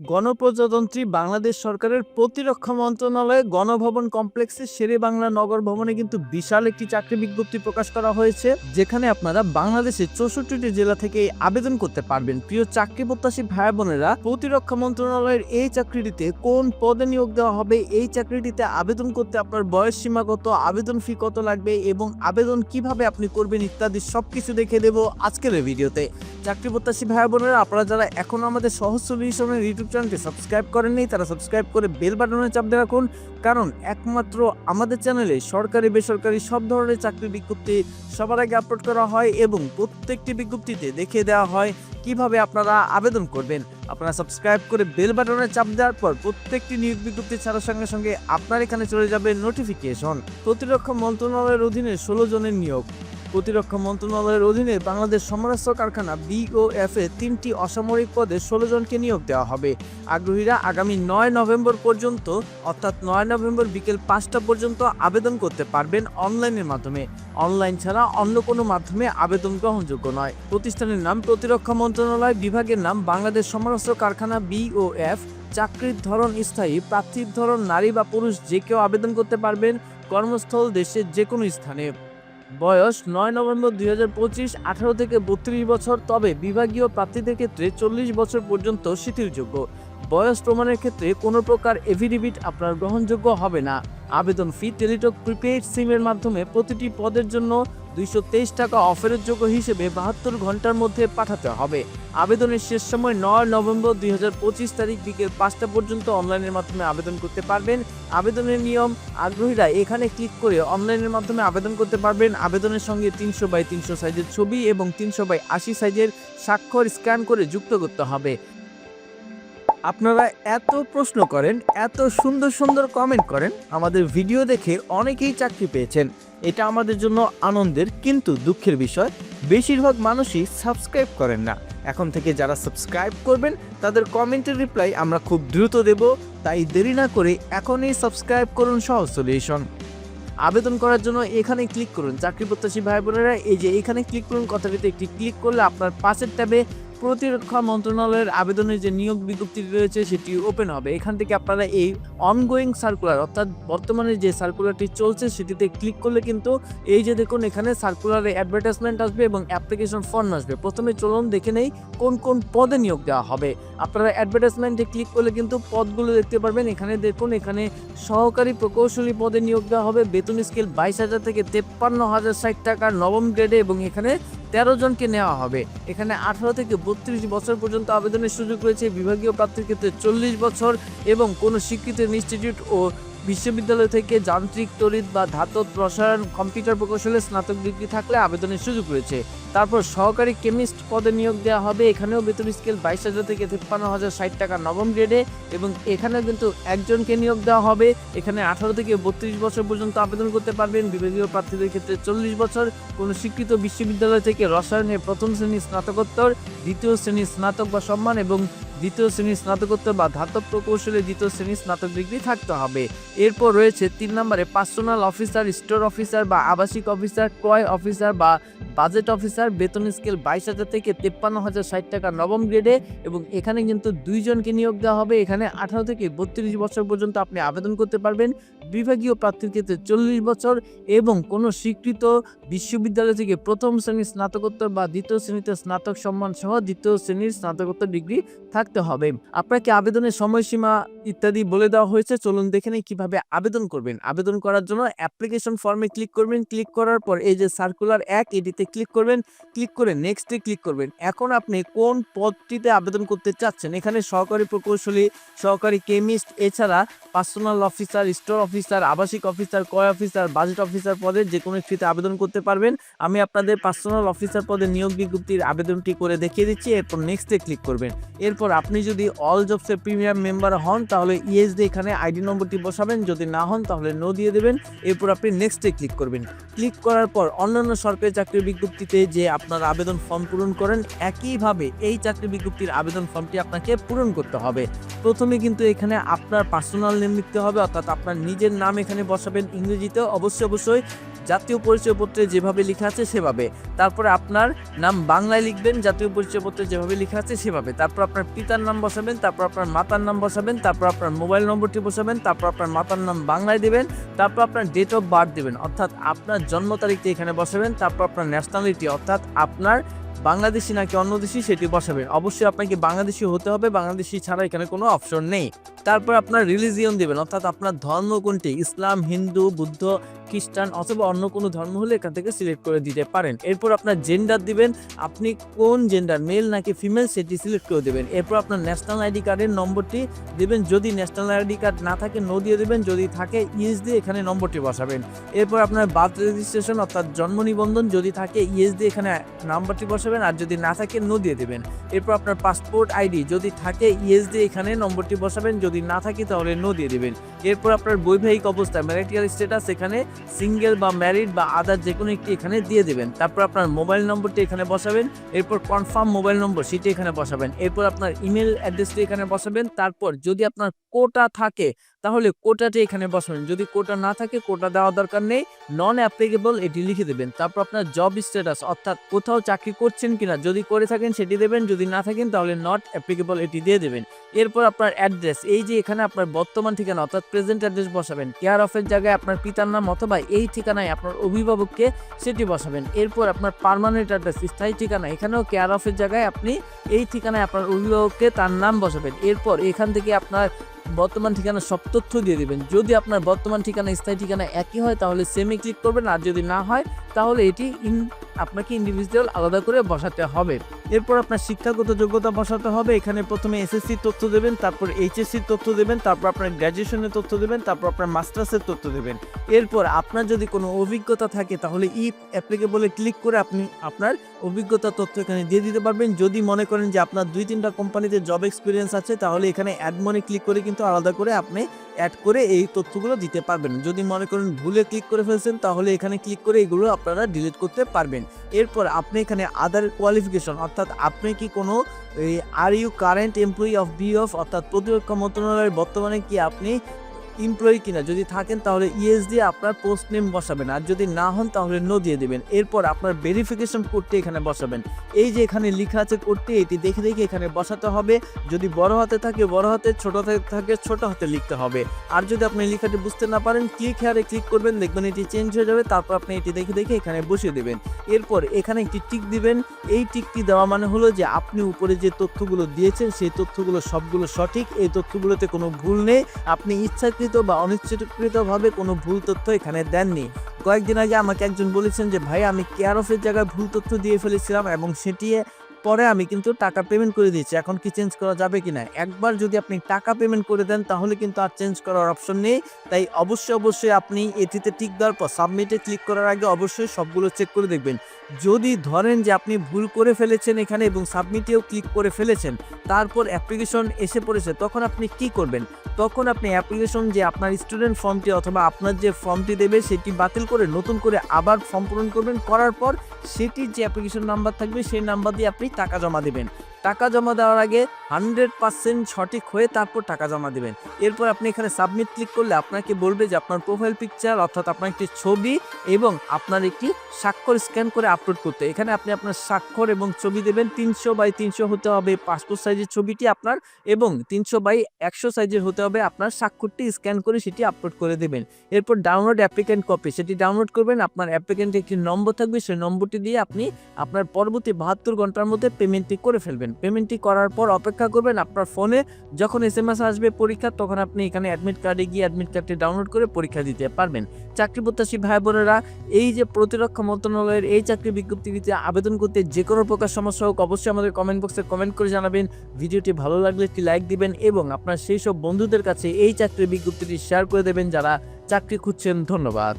গণপ্রজাতন্ত্রী বাংলাদেশ সরকারের প্রতিরক্ষা মন্ত্রণালয়ে গণভবন কমপ্লেক্সে শেরে বাংলা নগর ভবনে কিন্তু বিশাল একটি চাকরি বিজ্ঞপ্তি প্রকাশ করা হয়েছে, যেখানে আপনারা বাংলাদেশের চৌষট্টিটি জেলা থেকে আবেদন করতে পারবেন। প্রিয় চাকরি প্রত্যাশী ভাই বোনেরা, প্রতিরক্ষা মন্ত্রণালয়ের এই চাকরিটিতে কোন পদে নিয়োগ দেওয়া হবে, এই চাকরিটিতে আবেদন করতে আপনার বয়স সীমা কত, আবেদন ফি কত লাগবে এবং আবেদন কীভাবে আপনি করবেন ইত্যাদি সবকিছু দেখে দেব আজকের ভিডিওতে। চাকরি প্রত্যাশী ভাই বোনেরা, আপনারা যারা এখন আমাদের সলিউশনের ইউটিউব চ্যানেলটি সাবস্ক্রাইব করেননি, তারা সাবস্ক্রাইব করে বেল বাটনে চাপ দিয়ে রাখুন। কারণ একমাত্র আমাদের চ্যানেলে সরকারি, বেসরকারি সব ধরনের চাকরির বিজ্ঞপ্তি সবার আগে আপলোড করা হয় এবং প্রত্যেকটি বিজ্ঞপ্তিতে দেখিয়ে দেওয়া হয় কীভাবে আপনারা আবেদন করবেন। আপনারা সাবস্ক্রাইব করে বেল বাটনে চাপ দেওয়ার পর প্রত্যেকটি নিয়োগ বিজ্ঞপ্তি ছাড়ার সঙ্গে সঙ্গে আপনার এখানে চলে যাবে নোটিফিকেশন। প্রতিরক্ষা মন্ত্রণালয়ের অধীনে ষোলো জনের নিয়োগ। প্রতিরক্ষা মন্ত্রণালয়ের অধীনে বাংলাদেশ সমরাস্ত্র কারখানা বিওএফ এ তিনটি অসামরিক পদে ষোলো জনকে নিয়োগ দেওয়া হবে। আগ্রহীরা আগামী নয় নভেম্বর পর্যন্ত, অর্থাৎ নয় নভেম্বর বিকেল পাঁচটা পর্যন্ত আবেদন করতে পারবেন অনলাইনের মাধ্যমে। অনলাইন ছাড়া অন্য কোনো মাধ্যমে আবেদন গ্রহণযোগ্য নয়। প্রতিষ্ঠানের নাম প্রতিরক্ষা মন্ত্রণালয় বিভাগের নাম বাংলাদেশ সমরাস্ত্র কারখানা বিওএফ চাকরির ধরন স্থায়ী, প্রার্থীর ধরন নারী বা পুরুষ যে কেউ আবেদন করতে পারবেন কর্মস্থল দেশের যে কোনো স্থানে। বয়স নয় নভেম্বর দুই হাজার পঁচিশ, আঠারো থেকে বত্রিশ বছর, তবে বিভাগীয় প্রার্থীদের ক্ষেত্রে চল্লিশ বছর পর্যন্ত শিথিলযোগ্য। বয়স প্রমাণের ক্ষেত্রে কোনো প্রকার এফিডেভিট আপনার গ্রহণযোগ্য হবে না। আবেদন ফি, টেলিটক প্রিপেইড সিমের মাধ্যমে প্রতিটি পদের জন্য দুইশো তেইশ টাকা অফারের যোগ্য হিসেবে বাহাত্তর ঘণ্টার মধ্যে পাঠাতে হবে। আবেদনের শেষ সময় নয় নভেম্বর দুই হাজার পঁচিশ তারিখ বিকেল পাঁচটা পর্যন্ত অনলাইনের মাধ্যমে আবেদন করতে পারবেন। আবেদনের নিয়ম আগ্রহীরা এখানে ক্লিক করে অনলাইনের মাধ্যমে আবেদন করতে পারবেন। আবেদনের সঙ্গে তিনশো বাই তিনশো সাইজের ছবি এবং তিনশো বাই আশি সাইজের স্বাক্ষর স্ক্যান করে যুক্ত করতে হবে। আপনারা এত প্রশ্ন করেন, এত সুন্দর সুন্দর কমেন্ট করেন, আমাদের ভিডিও দেখে অনেকেই চাকরি পেয়েছেন। এটা আমাদের জন্য আনন্দের কিন্তু দুঃখের বিষয়। বেশিরভাগ মানুষই সাবস্ক্রাইব করেন না। এখন থেকে যারা সাবস্ক্রাইব করবেন, তাদের কমেন্টের রিপ্লাই আমরা খুব দ্রুত দেব, তাই দেরি না করে এখনই সাবস্ক্রাইব করুন সহজ সলিউশন আবেদন করার জন্য এখানে ক্লিক করুন। চাকরি প্রত্যাশী ভাই বোনেরা এই যে এখানে ক্লিক করুন, কথাটিতে একটি ক্লিক করলে আপনার পাশের ট্যাবে প্রতিরক্ষা মন্ত্রণালয়ের আবেদনের যে নিয়োগ বিজ্ঞপ্তি রয়েছে, সেটি ওপেন হবে। এখান থেকে আপনারা এই অনগোয়িং সার্কুলার অর্থাৎ বর্তমানে যে সার্কুলারটি চলছে, সেটিতে ক্লিক করলে কিন্তু এই যে দেখুন, এখানে সার্কুলারে অ্যাডভার্টাইজমেন্ট আসবে এবং অ্যাপ্লিকেশন ফর্ম আসবে। প্রথমে চলুন দেখে নেই কোন কোন পদে নিয়োগ দেওয়া হবে। আপনারা অ্যাডভার্টাইজমেন্টে ক্লিক করলে কিন্তু পদগুলো দেখতে পারবেন। এখানে দেখুন, এখানে সহকারী প্রকৌশলী পদে নিয়োগ দেওয়া হবে। বেতন স্কেল বাইশ হাজার থেকে তেপ্পান্ন হাজার ষাট টাকা, নবম গ্রেডে এবং এখানে তেরো জনকে নেওয়া হবে। এখানে আঠারো থেকে বত্রিশ বছর পর্যন্ত আবেদনের সুযোগ রয়েছে। বিভাগীয় প্রার্থীর ক্ষেত্রে চল্লিশ বছর এবং কোনো স্বীকৃত ইনস্টিটিউট ও বিশ্ববিদ্যালয় থেকে যান্ত্রিক তড়িৎ বা ধাতব রসায়ন, কম্পিউটার প্রকৌশলে স্নাতক ডিগ্রি থাকলে আবেদনের সুযোগ রয়েছে। তারপর সহকারী কেমিস্ট পদে নিয়োগ দেওয়া হবে। এখানেও বেতন স্কেল বাইশ হাজার থেকে তেপ্পান্ন হাজার ষাট টাকা নবম গ্রেডে এবং এখানে কিন্তু একজনকে নিয়োগ দেওয়া হবে। এখানে আঠারো থেকে বত্রিশ বছর পর্যন্ত আবেদন করতে পারবেন। বিভাগীয় প্রার্থীদের ক্ষেত্রে চল্লিশ বছর। কোনো স্বীকৃত বিশ্ববিদ্যালয় থেকে রসায়নে প্রথম শ্রেণির স্নাতকোত্তর, দ্বিতীয় শ্রেণির স্নাতক বা সম্মান এবং দ্বিতীয় শ্রেণির স্নাতকোত্তর বা ধাতব প্রকৌশলে দ্বিতীয় শ্রেণির স্নাতক ডিগ্রি থাকতে হবে। এরপর রয়েছে তিন নম্বরে পার্সোনাল অফিসার স্টোর অফিসার বা আবাসিক অফিসার ক্রয় অফিসার বা বাজেট অফিসার বেতন স্কেল বাইশ হাজার থেকে তেপ্পান্ন হাজার ষাট টাকা নবম গ্রেডে এবং এখানে কিন্তু দুইজনকে নিয়োগ দেওয়া হবে। এখানে আঠারো থেকে বত্রিশ বছর পর্যন্ত আপনি আবেদন করতে পারবেন। বিভাগীয় প্রার্থীর ক্ষেত্রে চল্লিশ বছর এবং কোনো স্বীকৃত বিশ্ববিদ্যালয় থেকে প্রথম শ্রেণির স্নাতকোত্তর বা দ্বিতীয় শ্রেণীতে স্নাতক সম্মান সহ দ্বিতীয় শ্রেণির স্নাতকোত্তর ডিগ্রি থাকতে হবে। আপনাকে আবেদনের সময়সীমা ইত্যাদি বলে দেওয়া হয়েছে। চলুন দেখে নেই কীভাবে আবেদন করবেন। আবেদন করার জন্য অ্যাপ্লিকেশন ফর্মে ক্লিক করবেন। ক্লিক করার পর এই যে সার্কুলার এক, এটিতে ক্লিক করবেন। ক্লিক করে নেক্সটে ক্লিক করবেন। এখন আপনি কোন পদটিতে আবেদন করতে চাচ্ছেন? এখানে সহকারী প্রকৌশলী, সহকারী কেমিস্ট, এছাড়া পার্সোনাল অফিসার, স্টোর অফিসার আবাসিক অফিসার, ক্রয় অফিসার বাজেট অফিসার পদে যে কোনো একটিতে আবেদন করতে পারবেন। আমি আপনাদের পার্সোনাল অফিসার পদে নিয়োগ বিজ্ঞপ্তির আবেদনটি করে দেখিয়ে দিচ্ছি, এরপর নেক্সটে ক্লিক করবেন। এরপর আপনি যদি অল জবসের প্রিমিয়াম মেম্বার হন, তাহলে ইএসডি এখানে আইডি নম্বরটি বসাবেন। যদি না হন, তাহলে নো দিয়ে দেবেন। এরপর আপনি নেক্সটে ক্লিক করবেন। ক্লিক করার পর অন্যান্য সরকারি চাকরির বিজ্ঞপ্তিতে যে আপনার আবেদন ফর্ম পূরণ করেন, একইভাবে এই চাকরি বিজ্ঞপ্তির আবেদন ফর্মটি আপনাকে পূরণ করতে হবে। প্রথমে কিন্তু এখানে আপনার পার্সোনাল নেম লিখতে হবে, অর্থাৎ আপনার নিজের নাম এখানে বসাবেন ইংরেজিতে। অবশ্যই অবশ্যই জাতীয় পরিচয়পত্রে যেভাবে লেখা আছে সেভাবে। তারপরে আপনার নাম বাংলায় লিখবেন, জাতীয় পরিচয়পত্রে যেভাবে লেখা আছে সেভাবে। তারপর আপনার পিতার নাম বসাবেন, তারপর আপনার মাতার নাম বসাবেন, তারপর আপনার মোবাইল নম্বরটি বসাবেন, তারপর আপনার মাতার নাম বাংলায় দেবেন, তারপর আপনার ডেট অফ বার্থ দেবেন। অর্থাৎ আপনার জন্ম তারিখটি এখানে বসাবেন, তারপর আপনার ন্যাশনালিটি অর্থাৎ আপনার বাংলাদেশি নাকি অন্য দেশি সেটি বসাবেন অবশ্যই আপনাকে বাংলাদেশি হতে হবে, বাংলাদেশি ছাড়া এখানে কোনো অপশন নেই। তারপর আপনার রিলিজিয়ন দেবেন, অর্থাৎ আপনার ধর্ম কোনটি? ইসলাম, হিন্দু, বুদ্ধ, খ্রিস্টান অথবা অন্য কোনো ধর্ম হলে এখান থেকে সিলেক্ট করে দিতে পারেন। এরপর আপনার জেন্ডার দিবেন, আপনি কোন জেন্ডার মেল নাকি ফিমেল সেটি সিলেক্ট করে দেবেন। এরপর আপনার ন্যাশনাল আইডি কার্ডের নম্বরটি দেবেন, যদি ন্যাশনাল আইডি কার্ড না থাকে নো দিয়ে দেবেন, যদি থাকে ইএস দিয়ে এখানে নম্বরটি বসাবেন। এরপর আপনার বার্থ রেজিস্ট্রেশন অর্থাৎ জন্ম নিবন্ধন, যদি থাকে ইএস দিয়ে এখানে নাম্বারটি বসাবেন। আর যদি না থাকে নো দিয়ে দেবেন। এরপর আপনার পাসপোর্ট আইডি যদি থাকে ইএস দিয়ে এখানে নম্বরটি বসাবেন, যদি না থাকে তাহলে নো দিয়ে দেবেন। এরপর আপনার বৈবাহিক অবস্থা ম্যারিটাল স্ট্যাটাস এখানে সিঙ্গেল বা ম্যারিড বা আদার যে কোনো একটি এখানে দিয়ে দেবেন। তারপর আপনার মোবাইল নম্বরটি এখানে বসাবেন, এরপর কনফার্ম মোবাইল নম্বর সেটি এখানে বসাবেন। এরপর আপনার ইমেল অ্যাড্রেসটি এখানে বসাবেন। তারপর যদি আপনার কোটা থাকে তাহলে কোটাটি এখানে বসাবেন। যদি কোটা না থাকে, কোটা দেওয়া দরকার নেই নন অ্যাপ্লিকেবল এটি লিখে দেবেন। তারপর আপনার জব স্ট্যাটাস অর্থাৎ কোথাও চাকরি করছেন কিনা, যদি করে থাকেন সেটি দেবেন, যদি না থাকেন তাহলে নট অ্যাপ্লিকেবল এটি দিয়ে দেবেন। এরপর আপনার অ্যাড্রেস এই যে এখানে আপনার বর্তমান ঠিকানা, অর্থাৎ প্রেজেন্ট অ্যাড্রেস বসাবেন কেয়ার অফের জায়গায় আপনার পিতার নাম অথবা এই ঠিকানায় আপনার অভিভাবককে সেটি বসাবেন। এরপর আপনার পার্মানেন্ট অ্যাড্রেস স্থায়ী ঠিকানা, এখানেও কেয়ার অফের জায়গায় আপনি এই ঠিকানায় আপনার অভিভাবককে তার নাম বসাবেন। এরপর এখান থেকে আপনার বর্তমান ঠিকানা সব তথ্য দিয়ে দেবেন। যদি আপনার বর্তমান ঠিকানা স্থায়ী ঠিকানা একই হয়, তাহলে সেমে ক্লিক করবেন, আর যদি না হয়, তাহলে এটি ইন আপনাকে ইন্ডিভিজুয়াল আলাদা করে বসাতে হবে। এরপর আপনার শিক্ষাগত যোগ্যতা বসাতে হবে। এখানে প্রথমে এসএসসি তথ্য দেবেন, তারপর এইচএসসি তথ্য দেবেন, তারপর আপনার গ্র্যাজুয়েশনের তথ্য দেবেন, তারপর আপনার মাস্টার্সের তথ্য দেবেন। এরপর আপনার যদি কোনো অভিজ্ঞতা থাকে, তাহলে ই অ্যাপ্লিকেবলে ক্লিক করে আপনি আপনার অভিজ্ঞতা তথ্য এখানে দিয়ে দিতে পারবেন। যদি মনে করেন যে আপনার দুই, তিনটা কোম্পানিতে জব এক্সপিরিয়েন্স আছে, তাহলে এখানে অ্যাড মনে ক্লিক করে কিন্তু আলাদা করে আপনি অ্যাড করে এই তথ্যগুলো দিতে পারবেন। যদি মনে করেন ভুলে ক্লিক করে ফেলছেন, তাহলে এখানে ক্লিক করে এগুলো আপনারা ডিলিট করতে পারবেন। এরপর আপনি এখানে আদার কোয়ালিফিকেশন অর্থাৎ আপনি কি কোনো are you current employee of B of অর্থাৎ প্রতিরক্ষা মন্ত্রণালয়ের বর্তমানে কি আপনি এমপ্লয়ি কিনা, যদি থাকেন তাহলে ইএস দিয়ে আপনার পোস্ট নেম বসাবেন, আর যদি না হন তাহলে নো দিয়ে দেবেন। এরপর আপনার ভেরিফিকেশন কোডটি এখানে বসাবেন। এই যে এখানে লেখা আছে কোডটি এটি দেখে দেখে এখানে বসাতে হবে। যদি বড় হাতে থাকে, বড় হাতে, ছোট হাতে থাকে, ছোট হাতে লিখতে হবে। আর যদি আপনি লেখাটি বুঝতে না পারেন ক্লিক হেয়ারে ক্লিক করবেন, দেখবেন এটি চেঞ্জ হয়ে যাবে, তারপর আপনি এটি দেখে দেখে এখানে বসিয়ে দেবেন। এরপর এখানে একটি টিক দিবেন। এই টিকটি দেওয়া মানে হলো যে আপনি উপরে যে তথ্যগুলো দিয়েছেন, সেই তথ্যগুলো সবগুলো সঠিক। এই তথ্যগুলোতে কোনো ভুল নেই। আপনি ইচ্ছাকৃত বা অনিচ্ছাকৃতভাবে কোনো ভুল তথ্য এখানে দেননি। কয়েকদিন আগে আমাকে একজন বলেছেন যে, ভাই, আমি কেয়ার অফের জায়গায় ভুল তথ্য দিয়ে ফেলেছিলাম এবং সেটি পরে আমি কিন্তু টাকা পেমেন্ট করে দিয়েছি। এখন কি চেঞ্জ করা যাবে কিনা? একবার যদি আপনি টাকা পেমেন্ট করে দেন, তাহলে কিন্তু আর চেঞ্জ করার অপশন নেই। তাই অবশ্যই অবশ্যই আপনি এটিতে টিক দেওয়ার পর সাবমিটে ক্লিক করার আগে অবশ্যই সবগুলো চেক করে দেখবেন। যদি ধরেন যে আপনি ভুল করে ফেলেছেন এখানে এবং সাবমিটেও ক্লিক করে ফেলেছেন, তারপর অ্যাপ্লিকেশন এসে পড়েছে, তখন আপনি কি করবেন? তখন আপনি অ্যাপ্লিকেশন যে আপনার স্টুডেন্ট ফর্মটি অথবা আপনার যে ফর্মটি দেবে, সেটি বাতিল করে নতুন করে আবার ফর্ম পূরণ করবেন। করার পর সেটির যে অ্যাপ্লিকেশন নাম্বার থাকবে, সেই নাম্বার দিয়ে আপনি টাকা জমা দেবেন। টাকা জমা দেওয়ার আগে হান্ড্রেড পার্সেন্ট সঠিক হয়ে তারপর টাকা জমা দেবেন। এরপর আপনি এখানে সাবমিট ক্লিক করলে আপনাকে বলবে যে আপনার প্রোফাইল পিকচার অর্থাৎ আপনার একটি ছবি এবং আপনার একটি স্বাক্ষর স্ক্যান করে আপলোড করতে। এখানে আপনি আপনার স্বাক্ষর এবং ছবি দেবেন, তিনশো বাই তিনশো হতে হবে পাসপোর্ট সাইজের ছবিটি আপনার এবং তিনশো বাই একশো সাইজের হতে হবে আপনার স্বাক্ষরটি স্ক্যান করে সেটি আপলোড করে দেবেন। এরপর ডাউনলোড অ্যাপ্লিকেন্ট কপি সেটি ডাউনলোড করবেন। আপনার অ্যাপ্লিকেন্টে একটি নম্বর থাকবে, সেই নম্বরটি দিয়ে আপনি আপনার পরবর্তী বাহাত্তর ঘণ্টার মধ্যে পেমেন্টটি করে ফেলবেন। পেমেন্টটি করার পর অপেক্ষা করবেন আপনার ফোনে যখন এস এম এস আসবে পরীক্ষা, তখন আপনি এখানে অ্যাডমিট কার্ডে গিয়ে অ্যাডমিট কার্ডটি ডাউনলোড করে পরীক্ষা দিতে পারবেন। চাকরি প্রত্যাশী ভাই বোনেরা, এই যে প্রতিরক্ষা মন্ত্রণালয়ের এই চাকরি বিজ্ঞপ্তিতে আবেদন করতে যে কোনো প্রকার সমস্যা হোক, অবশ্যই আমাদের কমেন্ট বক্সে কমেন্ট করে জানাবেন। ভিডিওটি ভালো লাগলে একটি লাইক দিবেন এবং আপনার সেই সব বন্ধুদের কাছে এই চাকরির বিজ্ঞপ্তিটি শেয়ার করে দেবেন যারা চাকরি খুঁজছেন। ধন্যবাদ।